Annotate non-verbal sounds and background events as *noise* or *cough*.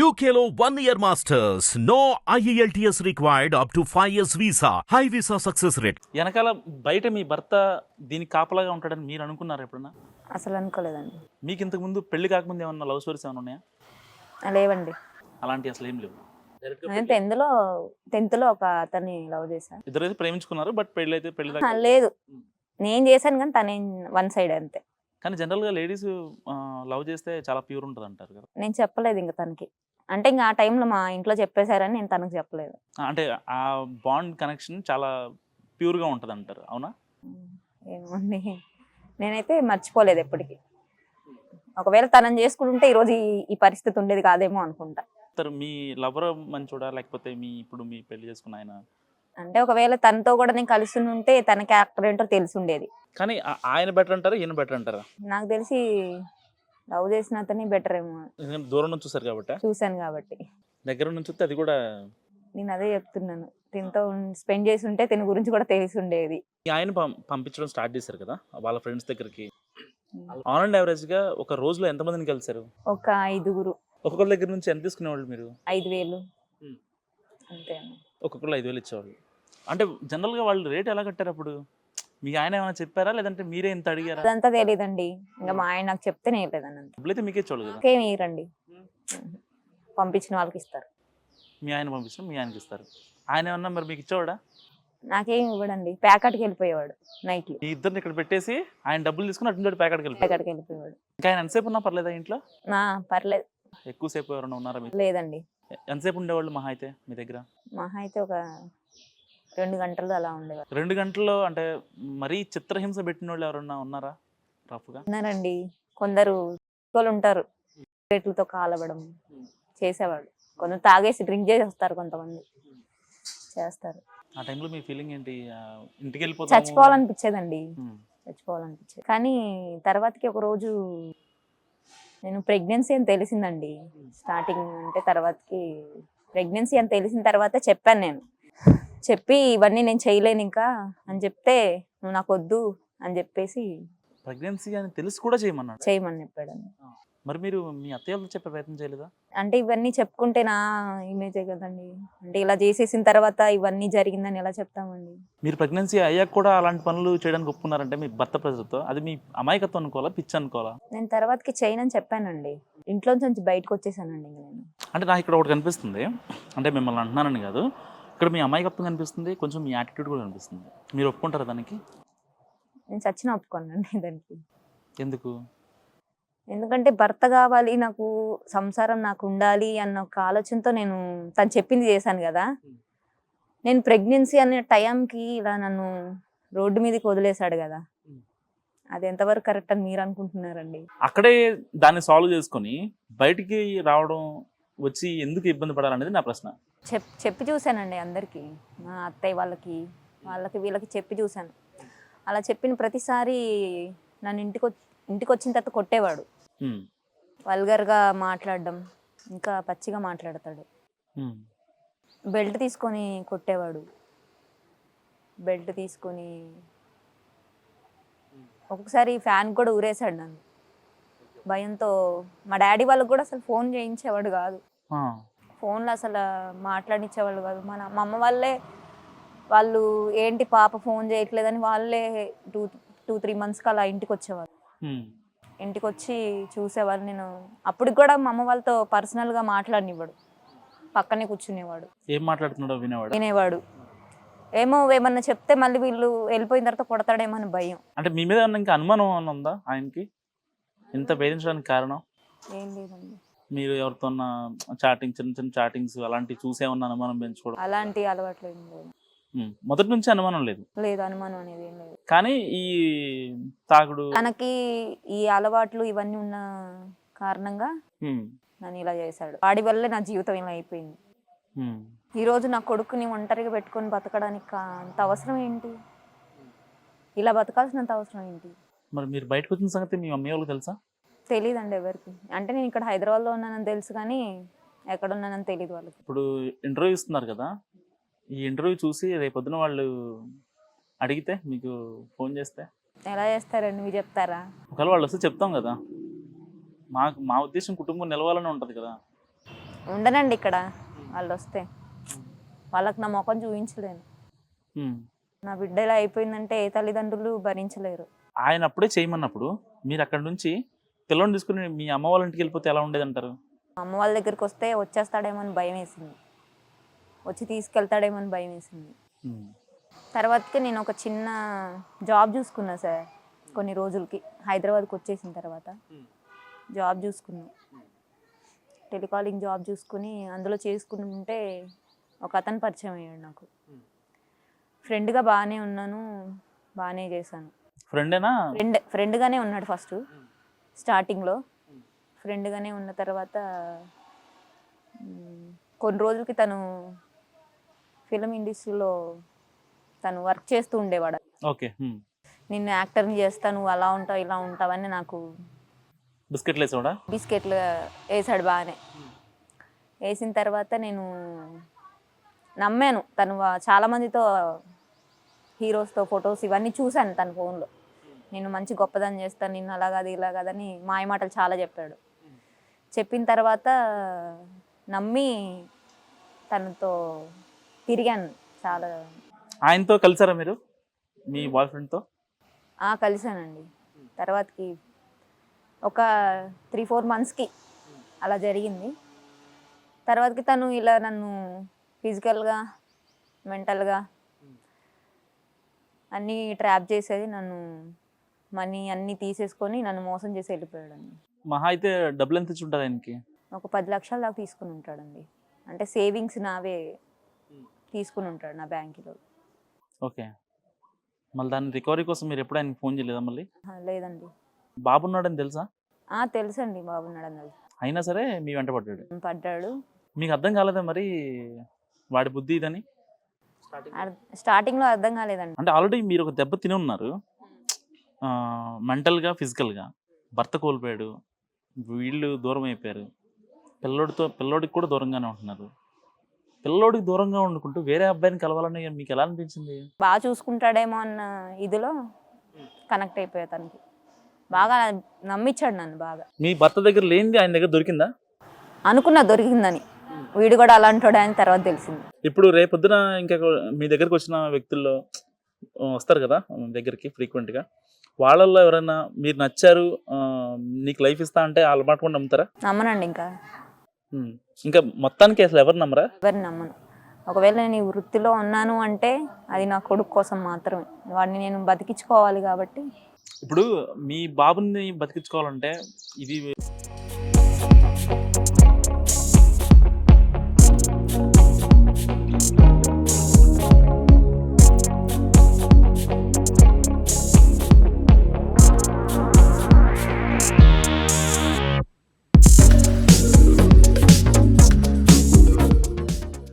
One year masters. No E IELTS required up to 5 years visa. High visa success rate. వెనకాల బయట మీ భర్త దీనికి కాపలాగా ఉంటాడని మీరు అనుకున్నారు ఎప్పుడన్నా? అసలు అనుకోలేదండి. మీకు ఇంతకు ముందు పెళ్ళి కాకముందు ఏమన్నా లవ్ స్టోరీస్ ఏమైనా ఉన్నాయా? లేవండి. అలాంటి అసలు ఏం లేవు. నేను టెన్త్లో టెన్త్లో ఒక అతన్ని లవ్ చేశాను. ఇద్దరైతే ప్రేమించుకున్నారు బట్ పెళ్ళి అయితే పెళ్ళి లేదు. నేను చేశాను కానీ తనే వన్ సైడ్ అంతే. కానీ జనరల్గా లేడీస్ లవ్ చేస్తే చాలా ప్యూర్ ఉంటుంది అంటారు కదా. నేను చెప్పలేదు ఇంకా తనకి. అంటే ఇంకా ఆ టైంలో మా ఇంట్లో చెప్పేశారని నేను తనకు చెప్పలేదు. అంటే ఆ బాండ్ కనెక్షన్ చాలా ప్యూర్గా ఉంటది అంటారు అవునా ఏమండి నేనైతే మర్చిపోలేదు ఎప్పటికీ. ఒకవేళ తనని చేసుకుంటుంటే ఈరోజు ఈ ఈ పరిస్థితి ఉండేది కాదేమో అనుకుంటా. మీ లవర్ మంచోడా? లేకపోతే మీ ఇప్పుడు మీ పెళ్ళి చేసుకున్న ఆయన? అంటే ఒకవేళ తనతో కూడా నేను కలిసి ఉంటే తన క్యారెక్టర్ ఏంటో తెలిసి ఉండేది. కానీ ఆ- ఆయన బెటర్ అంటారా? ఈయన బెటర్ అంటారా? నాకు తెలిసి లవ్ చేసిన అతని బెటర్ ఏమో. ఎందుకంటే దూరం నుంచి చూసారు కాబట్టి? చూశాను కాబట్టి. దగ్గర నుంచి చూస్తే అది కూడా నేను అదే చెప్తున్నాను. దీంతో స్పెండ్ చేసి ఉంటే దీని గురించి కూడా తెలిసి ఉండేది. ఈ ఆయన పం- పంపించడం స్టార్ట్ చేశారు కదా వాళ్ళ ఫ్రెండ్స్ దగ్గరికి. ఆన్ అండ్ యావరేజ్గా ఒక రోజులో ఎంతమందిని కలిసారు ఒక ఐదుగురు. ఒక్కొక్కరి దగ్గర నుంచి ఎంత తీసుకునేవాళ్ళు మీరు? ఐదు వేలు. అంతే ఒక్కొక్కరు ఐదు వేలు ఇచ్చేవాళ్ళు. అంటే జనరల్గా వాళ్ళు రేట్ ఎలా కట్టారు అప్పుడు? మీ ఆయన ఏమైనా చెప్పారా? లేదంటే మీరే ఇంత అడిగారా? అదంతా తెలియదండి ఇంకా మా ఆయన నాకు చెప్తే నేను లేదని అంత డబ్బులు అయితే మీకే ఇచ్చేవాళ్ళు కదా? ఇవ్వరండి పంపించిన వాళ్ళకి ఇస్తారు. మీ ఆయన పంపించడం మీ ఆయనకి ఇస్తారు. ఆయన ఏమన్నా మరి మీకు ఇచ్చేవాడా? నాకేం ఇవ్వడండి. ప్యాకెట్కి వెళ్ళిపోయేవాడు నైట్లు. మీ ఇద్దరిని ఇక్కడ పెట్టేసి ఆయన డబ్బులు తీసుకుని అటు ప్యాకెట్కి వెళ్ళిపోయారు ప్యాకెట్కి వెళ్ళిపోయేవాడు. ఇంకా ఆయన ఎంతసేపు ఉన్నా పర్లేదా ఇంట్లో? నా పర్లేదు. ఎక్కువసేపు ఎవరైనా ఉన్నారా మీరు లేదండి. ఎంతసేపు ఉండేవాళ్ళు మహా అయితే మీ దగ్గర? మహా అయితే ఒక రెండు గంటలు అలా ఉండేవాడు రెండు గంటల్లో అంటే మరీ చిత్రహింస పెట్టిన వాళ్ళు ఎవరన్నా ఉన్నారా? రఫ్గా? ఉన్నారండి. కొందరు వాళ్ళు ఉంటారు రేట్లతో కాలవడం చేసేవాడు కొందరు తాగేసి డ్రింక్ చేసి వస్తారు కొంతమంది. చేస్తారు. ఆ టైంలో మీ ఫీలింగ్ ఏంటి? ఇంటికి చచ్చిపోవాలనిపించేదండి. చచ్చిపోవాలనిపించేది. కానీ తర్వాతకి ఒక రోజు నేను ప్రెగ్నెన్సీ అని తెలిసిందండి. స్టార్టింగ్ అంటే తర్వాతకి ప్రెగ్నెన్సీ అని తెలిసిన తర్వాత చెప్పాను నేను. చెప్పి ఇవన్నీ నేను చేయలేను ఇంకా అని చెప్తే నువ్వు నాకు వద్దు అని చెప్పేసి ప్రెగ్నెన్సీ అని తెలిసి కూడా చేయమన్నాడు. చేయమని చెప్పాడు మరి మీరు మీ అత్తయ్యతో చెప్పే ప్రయత్నం చేయలేదా? అంటే ఇవన్నీ చెప్పుకుంటే నా ఇమేజే కదండి. అంటే ఇలా చేసేసిన తర్వాత ఇవన్నీ జరిగిందని ఎలా చెప్తామండి? మీరు ప్రెగ్నెన్సీ అయ్యాక కూడా అలాంటి పనులు చేయడానికి ఒప్పుకున్నారంటే మీ భర్త ప్రజలతో అది మీ అమాయకత్వం అనుకోవాలా పిచ్చి అనుకోవాలా? నేను తర్వాతకి చేయనని చెప్పానండి. ఇంట్లో నుంచి బయటకు వచ్చేసానండి నేను. అంటే నాకు ఇక్కడ ఒకటి కనిపిస్తుంది. అంటే మిమ్మల్ని అంటున్నానని కాదు. ఇక్కడ మీ అమాయకత్వం కనిపిస్తుంది కొంచెం మీ యాటిట్యూడ్ కూడా కనిపిస్తుంది. మీరు ఒప్పుకుంటారా దానికి? నేను చచ్చిన ఒప్పుకోనండి *laughs* దానికి. ఎందుకు? ఎందుకంటే భర్త కావాలి నాకు సంసారం నాకు ఉండాలి అన్న ఒక ఆలోచనతో నేను తను చెప్పింది చేశాను కదా. నేను ప్రెగ్నెన్సీ అనే టైంకి ఇలా నన్ను రోడ్డు మీదకి వదిలేశాడు కదా. అది ఎంతవరకు కరెక్ట్ అని మీరు అనుకుంటున్నారండి? అక్కడే దాన్ని సాల్వ్ చేసుకొని బయటికి రావడం వచ్చి ఎందుకు ఇబ్బంది పడాలనేది నా ప్రశ్న. చెప్ చెప్పి చూశానండి అందరికీ. మా అత్తయ్య వాళ్ళకి వాళ్ళకి వీళ్ళకి చెప్పి చూశాను. అలా చెప్పిన ప్రతిసారి నన్ను ఇంటికి ఇంటికి వచ్చిన తర్వాత కొట్టేవాడు. వల్గర్గా మాట్లాడడం ఇంకా పచ్చిగా మాట్లాడతాడు. బెల్ట్ తీసుకొని కొట్టేవాడు. బెల్ట్ తీసుకొని ఒక్కొక్కసారి ఫ్యాన్ కూడా ఊరేసాడు నన్ను. భయంతో మా డాడీ వాళ్ళకి కూడా అసలు ఫోన్ చేయించేవాడు కాదు. ఫోన్లో అసలు మాట్లాడించేవాళ్ళు కాదు. మన మా అమ్మ వాళ్ళే వాళ్ళు ఏంటి పాప ఫోన్ చేయట్లేదని వాళ్ళే టూ టూ త్రీ మంత్స్కి అలా ఇంటికి వచ్చేవారు ఉమ్, ఇంటికి వచ్చి చూసేవాళ్ళు. నేను అప్పటికి కూడా మా అమ్మ వాళ్ళతో పర్సనల్గా మాట్లాడినివ్వడు. పక్కనే కూర్చునేవాడు. ఏం మాట్లాడుతున్నాడో వినేవాడు? వినేవాడు. ఏమో ఏమన్నా చెప్తే మళ్ళీ వీళ్ళు వెళ్ళిపోయిన తర్వాత కొడతాడేమో అని భయం. అంటే మీ మీద ఇంకా అనుమానం ఉందా ఆయనకి? ఇంత వేధించడానికి కారణం? ఏం లేదండి. మీరు ఎవరితో చాటింగ్ చిన్న చిన్న చాటింగ్స్ అలాంటివి చూసే ఉన్న అనుమానం పెంచుకోవడం. అలాంటి అలవాట్లు ఏం లేదు. ఉమ్, మొదటి నుంచి అనుమానం లేదు? లేదు అనుమానం అనేది ఏం లేదు. కానీ ఈ తాగుడు తనకి ఈ అలవాట్లు ఇవన్నీ ఉన్న కారణంగా ఉమ్, నన్ను ఇలా చేశాడు. వాడి వల్లే నా జీవితం ఇలా అయిపోయింది. ఉమ్, ఈ రోజు నా కొడుకుని ఒంటరిగా పెట్టుకొని బతకడానికి కా- అంత అవసరం ఏంటి? ఇలా బతకాల్సినంత అవసరం ఏంటి? మరి మీరు బయటకు వచ్చిన సంగతి మీ మమ్మీ వాళ్ళకి తెలుసా? తెలియదండి ఎవరికి. అంటే నేను ఇక్కడ హైదరాబాద్లో ఉన్నానని తెలుసు కానీ ఎక్కడ ఉన్నానని తెలియదు వాళ్ళకి. ఇప్పుడు ఇంటర్వ్యూ ఇస్తున్నారు కదా ఈ ఇంటర్వ్యూ చూసి రేపొద్దున వాళ్ళు అడిగితే మీకు ఫోన్ చేస్తే? ఎలా చేస్తారండి? మీరు చెప్తారా? ఒకవేళ వాళ్ళు వస్తే చెప్తాం కదా. మాకు మా ఉద్దేశం కుటుంబం నిలవాలని ఉంటుంది కదా. ఉండనండి ఇక్కడ. వాళ్ళు వస్తే. వాళ్ళకి నా ముఖం చూపించలేను. నా బిడ్డ ఇలా అయిపోయిందంటే ఏ తల్లిదండ్రులు భరించలేరు. ఆయన అప్పుడే చేయమన్నప్పుడు మీరు అక్కడ నుంచి పిల్లని తీసుకుని మీ అమ్మ వాళ్ళ ఇంటికి వెళ్ళిపోతే ఎలా ఉండేది అంటారు మా అమ్మ వాళ్ళ దగ్గరికి వస్తే వచ్చేస్తాడేమో అని భయం వేసింది వచ్చి తీసుకెళ్తాడేమో అని భయం వేసింది తర్వాతకి నేను ఒక చిన్న జాబ్ చూసుకున్నా సార్ కొన్ని రోజులకి. హైదరాబాద్కి వచ్చేసిన తర్వాత జాబ్ చూసుకున్నా. టెలికాలింగ్ జాబ్ చూసుకుని అందులో చేసుకుంటుంటే ఒక అతను పరిచయం అయ్యాడు నాకు. ఫ్రెండ్గా బాగానే ఉన్నాను బాగానే చేశాను. ఫ్రెండేనా? ఫ్రెండ్ ఫ్రెండ్గానే ఉన్నాడు ఫస్ట్. స్టార్టింగ్లో. ఫ్రెండ్గానే ఉన్న తర్వాత కొన్ని రోజులకి తను ఫిలిం ఇండస్ట్రీలో తను వర్క్ చేస్తూ ఉండేవాడు. ఓకే నిన్ను యాక్టర్ని చేస్తా నువ్వు అలా ఉంటావు ఇలా ఉంటావని నాకు బిస్కెట్లు వేసాడా బిస్కెట్లు వేసాడు బాగానే. వేసిన తర్వాత నేను నమ్మాను. తను చాలా మందితో హీరోస్తో ఫొటోస్ ఇవన్నీ చూశాను తన ఫోన్లో. నేను మంచి గొప్పదని చేస్తాను నిన్ను అలా కాదు ఇలా కాదని మాయ మాటలు చాలా చెప్పాడు. చెప్పిన తర్వాత నమ్మి తనతో తిరిగాను చాలా. ఆయనతో కలిసారా మీరు? మీ బాయ్ ఫ్రెండ్తో? ఆ, కలిశానండి తర్వాతకి ఒక త్రీ ఫోర్ మంత్స్కి అలా జరిగింది. తర్వాతకి తను ఇలా నన్ను ఫిజికల్గా మెంటల్గా అన్నీ ట్రాప్ చేసేది నన్ను మనీ అన్నీ తీసేసుకొని నన్ను మోసం చేసి వెళ్ళిపోయాడండి. మహా అయితే డబ్బులు ఎంత ఇచ్చి ఉంటుంది ఆయనకి? ఒక పది లక్షల దాకా తీసుకుని ఉంటాడండి. అంటే సేవింగ్స్ నావే తీసుకుని ఉంటాడు నా బ్యాంకులో. ఓకే. మళ్ళీ దాని రికవరీ కోసం మీరు ఎప్పుడు ఆయనకి ఫోన్ చేయలేదా మళ్ళీ? ఆ, లేదండి. బాబు ఉన్నాడని తెలుసా? ఆ, తెలుసండి. బాబున్నాడు అన్నది అయినా సరే మీ వెంట పడ్డాడు. పడ్డాడు. మీకు అర్థం కాలేదా మరి? వాడి బుద్ధి ఇదని? అర్- స్టార్టింగ్లో అర్థం కాలేదండి. అంటే ఆల్రెడీ మీరు ఒక దెబ్బ తిని ఉన్నారు. మెంటల్గా ఫిజికల్గా. భర్త కోల్పోయాడు. వీళ్ళు దూరం అయిపోయారు. పిల్లోడితో పిల్లోడికి కూడా దూరంగానే ఉంటున్నారు. పిల్లోడికి దూరంగా వండుకుంటూ వేరే అబ్బాయిని కలవాలని మీకు ఎలా అనిపించింది? బాగా చూసుకుంటాడేమో అన్న ఇదిలో కనెక్ట్ అయిపోయా తనకి. బాగా నమ్మించాడు నన్ను బాగా. మీ భర్త దగ్గర లేనిది ఆయన దగ్గర దొరికిందా? అనుకున్నా దొరికిందని. వీడు కూడా అలాంటోడే అని తర్వాత తెలిసింది. ఇప్పుడు రేపొద్దున ఇంకా మీ దగ్గరకు వచ్చిన వ్యక్తుల్లో వస్తారు కదా దగ్గరికి ఫ్రీక్వెంట్గా వాళ్ళల్లో ఎవరైనా మీరు నచ్చారు నీకు లైఫ్ ఇస్తా అంటే వాళ్ళ మాట కూడా నమ్ముతారా? నమ్మనండి ఇంకా. ఇంకా మొత్తానికి అసలు ఎవరు నమ్మరా? ఎవరిని నమ్మను. ఒకవేళ నేను ఈ వృత్తిలో ఉన్నాను అంటే అది నా కొడుకు కోసం మాత్రమే. వాడిని నేను బతికించుకోవాలి కాబట్టి. ఇప్పుడు మీ బాబుని బతికించుకోవాలంటే ఇది